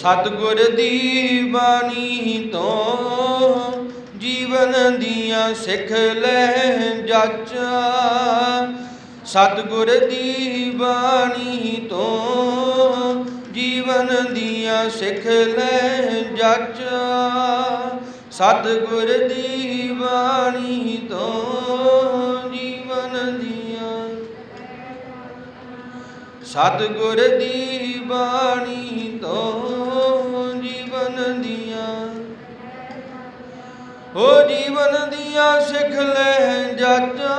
ਸਤਿਗੁਰ ਦੀ ਬਾਣੀ ਤੋਂ ਜੀਵਨ ਦੀਆਂ ਸਿੱਖ ਲੈ ਜਾਚਾ। ਸਤਿਗੁਰ ਦੀ ਬਾਣੀ ਤੋਂ ਜੀਵਨ ਦੀਆਂ ਸਿੱਖ ਲੈ ਜਾਚਾ। ਸਤਿਗੁਰ ਦੀ ਬਾਣੀ ਤੋਂ ਜੀਵਨ ਸਤਿਗੁਰ ਦੀ ਬਾਣੀ ਤੋਂ ਜੀਵਨ ਦੀਆਂ। ਹੋ ਜੀਵਨ ਦੀਆਂ ਸਿੱਖ ਲੈ ਜਾਚਾ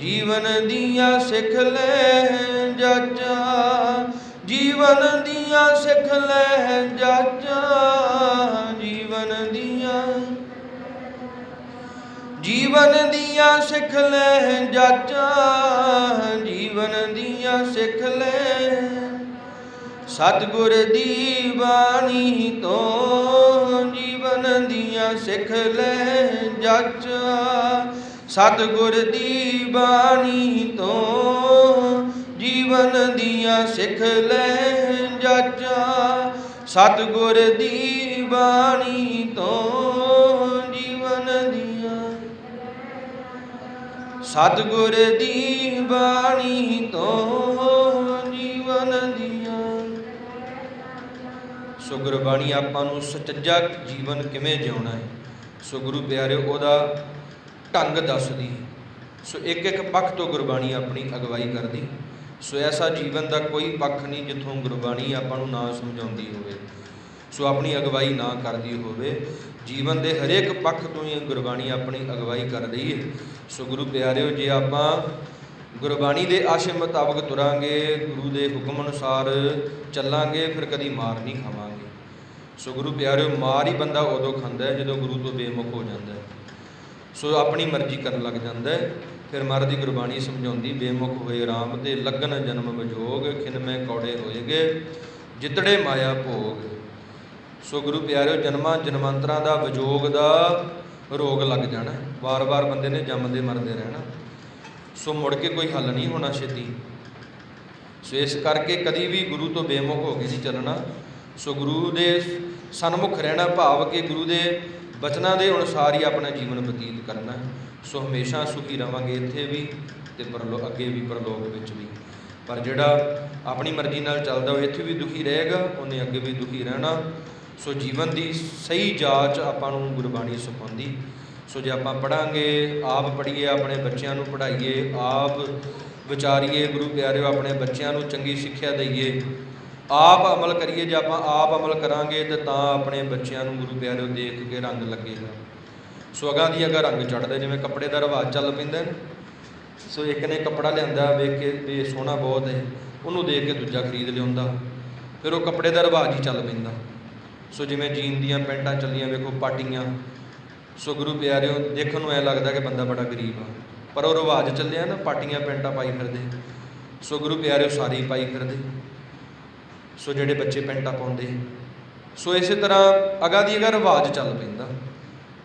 ਜੀਵਨ ਦੀਆਂ ਸਿੱਖ ਲੈ ਜਾਚਾ ਜੀਵਨ ਦੀਆਂ ਸਿੱਖ ਲੈ ਜਾਚਾ ਜੀਵਨ ਦੀਆਂ ਸਿੱਖ ਲੈ ਜਾਚਾ, ਜੀਵਨ ਦੀਆਂ ਸਿੱਖ ਲੈ। ਸਤਿਗੁਰ ਦੀ ਬਾਣੀ ਤੋਂ ਜੀਵਨ ਦੀਆਂ ਸਿੱਖ ਲੈ ਜਾਚਾ, ਸਤਿਗੁਰ ਦੀ ਬਾਣੀ ਤੋਂ ਜੀਵਨ ਦੀਆਂ ਸਿੱਖ ਲੈ ਜਾਚਾ, ਸਤਿਗੁਰ ਦੀ ਬਾਣੀ ਤੋਂ ਸਤਿਗੁਰ ਦੀ ਬਾਣੀ ਤੋਂ ਜੀਵਨ ਦੀਆਂ। ਸੋ ਗੁਰਬਾਣੀ ਆਪਾਂ ਨੂੰ ਸੱਚਾ ਜੀਵਨ ਕਿਵੇਂ ਜਿਉਣਾ ਹੈ? ਸੋ ਗੁਰੂ ਪਿਆਰੇ ਉਹਦਾ ਢੰਗ ਦੱਸਦੀ ਸੋ ਇੱਕ ਇੱਕ ਪੱਖ ਤੋਂ ਗੁਰਬਾਣੀ ਆਪਣੀ ਅਗਵਾਈ ਕਰਦੀ। ਸੋ ਐਸਾ ਜੀਵਨ ਦਾ ਕੋਈ ਪੱਖ ਨਹੀਂ ਜਿੱਥੋਂ ਗੁਰਬਾਣੀ ਆਪਾਂ ਨੂੰ ਨਾ ਸਮਝਾਉਂਦੀ ਹੋਵੇ। ਸੋ ਆਪਣੀ ਅਗਵਾਈ ਨਾ ਕਰਦੀ ਹੋਵੇ। ਜੀਵਨ ਦੇ ਹਰੇਕ ਪੱਖ ਤੋਂ ਹੀ ਗੁਰਬਾਣੀ ਆਪਣੀ ਅਗਵਾਈ ਕਰ ਰਹੀ ਹੈ। ਸੋ ਗੁਰੂ ਪਿਆਰਿਓ, ਜੇ ਆਪਾਂ ਗੁਰਬਾਣੀ ਦੇ ਆਸ਼ੇ ਮੁਤਾਬਕ ਤੁਰਾਂਗੇ, ਗੁਰੂ ਦੇ ਹੁਕਮ ਅਨੁਸਾਰ ਚੱਲਾਂਗੇ, ਫਿਰ ਕਦੀ ਮਾਰ ਨਹੀਂ ਖਾਵਾਂਗੇ। ਸੋ ਗੁਰੂ ਪਿਆਰਿਓ, ਮਾਰ ਹੀ ਬੰਦਾ ਉਦੋਂ ਖਾਂਦਾ ਹੈ ਜਦੋਂ ਗੁਰੂ ਤੋਂ ਬੇਮੁਖ ਹੋ ਜਾਂਦਾ ਹੈ। ਸੋ ਆਪਣੀ ਮਰਜ਼ੀ ਕਰਨ ਲੱਗ ਜਾਂਦਾ ਹੈ, ਫਿਰ ਮਰ ਦੀ ਗੁਰਬਾਣੀ ਸਮਝਾਉਂਦੀ, ਬੇਮੁਖ ਹੋਏ RAM ਤੇ ਲੱਗਨ ਜਨਮ ਵਿਜੋਗ ਖਿਨ ਕੌੜੇ ਹੋਏਗੇ, ਜਿਤੜੇ ਮਾਇਆ ਭੋਗ। ਸੋ ਗੁਰੂ ਪਿਆਰਿਓ, ਜਨਮਾਂ ਜਨਮਾਂਤਰਾਂ ਦਾ ਵਿਜੋਗ ਦਾ ਰੋਗ ਲੱਗ ਜਾਣਾ, ਵਾਰ-ਵਾਰ ਬੰਦੇ ਨੇ ਜੰਮਦੇ ਮਰਦੇ ਰਹਿਣਾ। ਸੋ ਮੁੜ ਕੇ ਕੋਈ ਹੱਲ ਨਹੀਂ ਹੋਣਾ ਛੇਤੀ। ਸੋ ਇਸ ਕਰਕੇ ਕਦੀ ਵੀ ਗੁਰੂ ਤੋਂ ਬੇਮੁਖ ਹੋ ਕੇ ਨਹੀਂ ਚੱਲਣਾ। ਸੋ ਗੁਰੂ ਦੇ ਸਨਮੁਖ ਰਹਿਣਾ ਭਾਵ ਕਿ ਗੁਰੂ ਦੇ ਬਚਨਾਂ ਦੇ ਅਨੁਸਾਰ ਹੀ ਆਪਣਾ ਜੀਵਨ ਬਤੀਤ ਕਰਨਾ। ਸੋ ਹਮੇਸ਼ਾ ਸੁਖੀ ਰਵਾਂਗੇ ਇੱਥੇ ਵੀ ਤੇ ਪਰਲੋ, ਅੱਗੇ ਵੀ ਪਰਲੋਕ ਵਿੱਚ ਵੀ। ਪਰ ਜਿਹੜਾ ਆਪਣੀ ਮਰਜ਼ੀ ਨਾਲ ਚੱਲਦਾ ਉਹ ਇੱਥੇ ਵੀ ਦੁਖੀ ਰਹੇਗਾ, ਉਹਨੇ ਅੱਗੇ ਵੀ ਦੁਖੀ ਰਹਿਣਾ। ਸੋ ਜੀਵਨ ਦੀ ਸਹੀ ਜਾਂਚ ਆਪਾਂ ਨੂੰ ਗੁਰਬਾਣੀ ਸਿਖਾਉਂਦੀ। ਸੋ ਜੇ ਆਪਾਂ ਪੜਾਂਗੇ ਆਪ ਪੜ੍ਹੀਏ, ਆਪਣੇ ਬੱਚਿਆਂ ਨੂੰ ਪੜ੍ਹਾਈਏ, ਆਪ ਵਿਚਾਰੀਏ, ਗੁਰੂ ਪਿਆਰਿਓ, ਆਪਣੇ ਬੱਚਿਆਂ ਨੂੰ ਚੰਗੀ ਸਿੱਖਿਆ ਦਈਏ, ਆਪ ਅਮਲ ਕਰੀਏ, ਜੇ ਆਪਾਂ ਆਪ ਅਮਲ ਕਰਾਂਗੇ ਤੇ ਤਾਂ ਆਪਣੇ ਬੱਚਿਆਂ ਨੂੰ ਗੁਰੂ ਪਿਆਰਿਓ ਦੇਖ ਕੇ ਰੰਗ ਲੱਗੇਗਾ। ਸੋ ਅਗਾਂ ਦੀ ਅਗਾ ਰੰਗ ਚੜਦਾ ਜਿਵੇਂ ਕੱਪੜੇ ਦਾ ਰਿਵਾਜ ਚੱਲ ਪੈਂਦਾ ਨਾ, ਸੋ ਇੱਕ ਨੇ ਕੱਪੜਾ ਲਿਆਂਦਾ, ਵੇਖ ਕੇ ਵੀ ਸੋਹਣਾ ਬਹੁਤ ਹੈ, ਉਹਨੂੰ ਦੇਖ ਕੇ ਦੂਜਾ ਖਰੀਦ ਲਿਆਉਂਦਾ, ਫਿਰ ਉਹ ਕੱਪੜੇ ਦਾ ਰਿਵਾਜ ਹੀ ਚੱਲ ਪੈਂਦਾ। ਸੋ ਜਿਵੇਂ ਜੀਨ ਦੀਆਂ ਪੈਂਟਾਂ ਚੱਲੀਆਂ, ਵੇਖੋ ਪਾਟੀਆਂ। ਸੋ ਗੁਰੂ ਪਿਆਰਿਓ, ਦੇਖਣ ਨੂੰ ਐ ਲੱਗਦਾ ਕਿ ਬੰਦਾ ਬੜਾ ਗਰੀਬ ਆ। ਪਰ ਉਹ ਰਿਵਾਜ ਚੱਲਿਆ ਨਾ, ਪਾਟੀਆਂ ਪੈਂਟਾਂ ਪਾਈ ਫਿਰਦੇ। ਸੋ ਗੁਰੂ ਪਿਆਰਿਓ, ਸਾਰੇ ਹੀ ਪਾਈ ਫਿਰਦੇ। ਸੋ ਜਿਹੜੇ ਬੱਚੇ ਪੈਂਟਾਂ ਪਾਉਂਦੇ ਸੋ ਇਸੇ ਤਰ੍ਹਾਂ ਅਗਾ ਦੀ ਅਗਾ ਰਿਵਾਜ ਚੱਲ ਪੈਂਦਾ।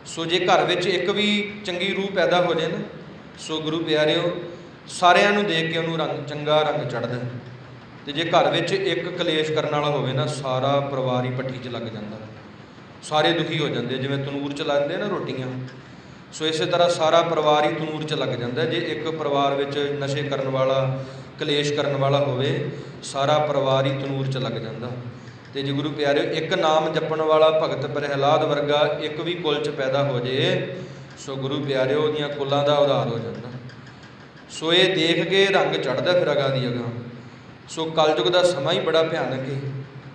ਸੋ ਜੇ ਘਰ ਵਿੱਚ ਇੱਕ ਵੀ ਚੰਗੀ ਰੂਹ ਪੈਦਾ ਹੋ ਜਾਏ ਨਾ, ਸੋ ਗੁਰੂ ਪਿਆਰਿਓ, ਸਾਰਿਆਂ ਨੂੰ ਦੇਖ ਕੇ ਉਹਨੂੰ ਰੰਗ, ਚੰਗਾ ਰੰਗ ਚੜਦਾ ਤੇ ਜੇ ਘਰ ਵਿੱਚ ਇੱਕ ਕਲੇਸ਼ ਕਰਨ ਵਾਲਾ ਹੋਵੇ ਨਾ, ਸਾਰਾ ਪਰਿਵਾਰ ਹੀ ਪੱਠੀ 'ਚ ਲੱਗ ਜਾਂਦਾ ਸਾਰੇ ਦੁਖੀ ਹੋ ਜਾਂਦੇ ਜਿਵੇਂ ਤਨੂਰ ਚ ਲਾਉਂਦੇ ਨਾ ਰੋਟੀਆਂ। ਸੋ ਇਸੇ ਤਰ੍ਹਾਂ ਸਾਰਾ ਪਰਿਵਾਰ ਹੀ ਤਨੂਰ ਚ ਲੱਗ ਜਾਂਦਾ ਜੇ ਇੱਕ ਪਰਿਵਾਰ ਵਿੱਚ ਨਸ਼ੇ ਕਰਨ ਵਾਲਾ, ਕਲੇਸ਼ ਕਰਨ ਵਾਲਾ ਹੋਵੇ, ਸਾਰਾ ਪਰਿਵਾਰ ਹੀ ਤਨੂਰ ਚ ਲੱਗ ਜਾਂਦਾ। ਤੇ ਜੇ ਗੁਰੂ ਪਿਆਰਿਓ, ਇੱਕ ਨਾਮ ਜਪਣ ਵਾਲਾ ਭਗਤ ਪ੍ਰਹਿਲਾਦ ਵਰਗਾ ਇੱਕ ਵੀ ਕੁਲ ਚ ਪੈਦਾ ਹੋ ਜੇ, ਸੋ ਗੁਰੂ ਪਿਆਰਿਓ, ਉਹਦੀਆਂ ਕੁਲਾਂ ਦਾ ਉਧਾਰ ਹੋ ਜਾਂਦਾ। ਸੋ ਇਹ ਦੇਖ ਕੇ ਰੰਗ ਚੜਦਾ ਫਿਰ ਅਗਾ ਦੀ ਅਗਾ ਸੋ ਕਲਯੁਗ ਦਾ ਸਮਾਂ ਹੀ ਬੜਾ ਭਿਆਨਕ ਹੈ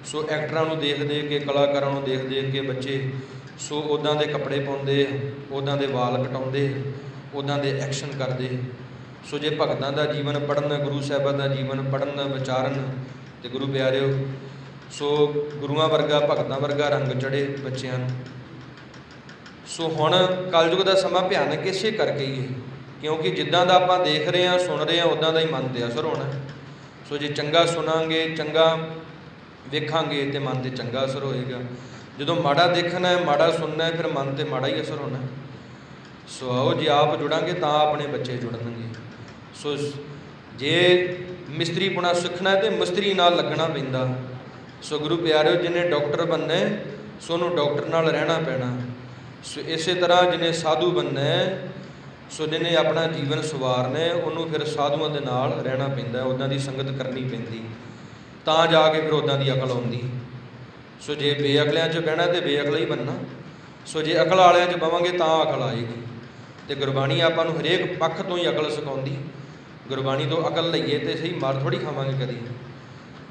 ਸੋ ਐਕਟਰਾਂ ਨੂੰ ਦੇਖ ਦੇਖ ਕੇ, ਕਲਾਕਾਰਾਂ ਨੂੰ ਦੇਖ ਦੇਖ ਕੇ ਬੱਚੇ, ਸੋ ਉਦਾਂ ਦੇ ਕੱਪੜੇ ਪਾਉਂਦੇ ਉਦਾਂ ਦੇ ਵਾਲ ਕਟਾਉਂਦੇ ਉਦਾਂ ਦੇ ਐਕਸ਼ਨ ਕਰਦੇ। ਸੋ ਜੇ ਭਗਤਾਂ ਦਾ ਜੀਵਨ ਪੜਨ ਗੁਰੂ ਸਾਹਿਬਾਂ ਦਾ ਜੀਵਨ ਪੜਨ ਵਿਚਾਰਨ ਤੇ ਗੁਰੂ ਪਿਆਰਿਓ, ਸੋ ਗੁਰੂਆਂ ਵਰਗਾ, ਭਗਤਾਂ ਵਰਗਾ ਰੰਗ ਚੜੇ ਬੱਚਿਆਂ ਨੂੰ। ਸੋ ਹੁਣ ਕਲਯੁਗ ਦਾ ਸਮਾਂ ਭਿਆਨਕ ਇਸੇ ਕਰਕੇ ਹੀ ਹੈ ਕਿਉਂਕਿ ਜਿੱਦਾਂ ਦਾ ਆਪਾਂ ਦੇਖ ਰਹੇ ਹਾਂ, ਸੁਣ ਰਹੇ ਹਾਂ ਉਦਾਂ ਦਾ ਹੀ ਮਨ ਤੇ ਅਸਰ ਹੋਣਾ ਸੋ ਜੇ ਚੰਗਾ ਸੁਣਾਂਗੇ ਚੰਗਾ ਵੇਖਾਂਗੇ ਤੇ ਮਨ ਤੇ ਚੰਗਾ ਅਸਰ ਹੋਏਗਾ। ਜਦੋਂ ਮਾੜਾ ਦੇਖਣਾ ਹੈ ਮਾੜਾ ਸੁਣਨਾ ਹੈ ਫਿਰ ਮਨ ਤੇ ਮਾੜਾ ਹੀ ਅਸਰ ਹੋਣਾ ਹੈ। ਸੋ ਆਓ ਜੇ ਆਪ ਜੁੜਾਂਗੇ ਤਾਂ ਆਪਣੇ ਬੱਚੇ ਜੁੜਨਗੇ। ਸੋ ਜੇ ਮਿਸਤਰੀ ਪੁਣਾ ਸਿੱਖਣਾ ਹੈ ਤੇ ਮਿਸਤਰੀ ਨਾਲ ਲੱਗਣਾ ਪੈਂਦਾ। ਸੋ ਗੁਰੂ ਪਿਆਰਿਓ ਜਿਹਨੇ ਡਾਕਟਰ ਬੰਨਾ ਹੈ, ਸੋ ਉਹਨੂੰ ਡਾਕਟਰ ਨਾਲ ਰਹਿਣਾ ਪੈਣਾ। ਸੋ ਇਸੇ ਤਰ੍ਹਾਂ ਜਿਹਨੇ ਸਾਧੂ ਬੰਨਾ ਸੋ ਜਿਹਨੇ ਆਪਣਾ ਜੀਵਨ ਸਵਾਰਨਾ ਉਹਨੂੰ ਫਿਰ ਸਾਧੂਆਂ ਦੇ ਨਾਲ ਰਹਿਣਾ ਪੈਂਦਾ ਉਦਾਂ ਦੀ ਸੰਗਤ ਕਰਨੀ ਪੈਂਦੀ। ਤਾਂ ਜਾ ਕੇ ਫਿਰ ਉਦਾਂ ਦੀ ਅਕਲ ਆਉਂਦੀ। ਸੋ ਜੇ ਬੇਅਕਲਿਆਂ 'ਚ ਬਹਿਣਾ ਤੇ ਬੇਅਕਲ ਹੀ ਬੰਨਾ ਸੋ ਜੇ ਅਕਲ ਵਾਲਿਆਂ 'ਚ ਬਵਾਂਗੇ ਤਾਂ ਅਕਲ ਆਏਗੀ। ਤੇ ਗੁਰਬਾਣੀ ਆਪਾਂ ਨੂੰ ਹਰੇਕ ਪੱਖ ਤੋਂ ਹੀ ਅਕਲ ਸਿਖਾਉਂਦੀ। ਗੁਰਬਾਣੀ ਤੋਂ ਅਕਲ ਲਈਏ ਤੇ ਸਹੀ ਮਾਰ ਥੋੜੀ ਖਾਵਾਂਗੇ ਕਦੀ।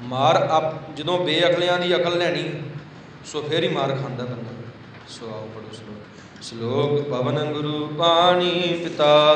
ਮਾਰ ਆਪ, ਜਦੋਂ ਬੇਅਕਲਿਆਂ ਦੀ ਅਕਲ ਲੈਣੀ, ਸੋ ਫੇਰ ਹੀ ਮਾਰ ਖਾਂਦਾ ਬੰਦਾ। ਸੋ ਆਓ ਪੜੋ ਸ਼ਲੋਕ। ਸ਼ਲੋਕ ਪਵਨ ਗੁਰੂ ਪਾਣੀ ਪਿਤਾ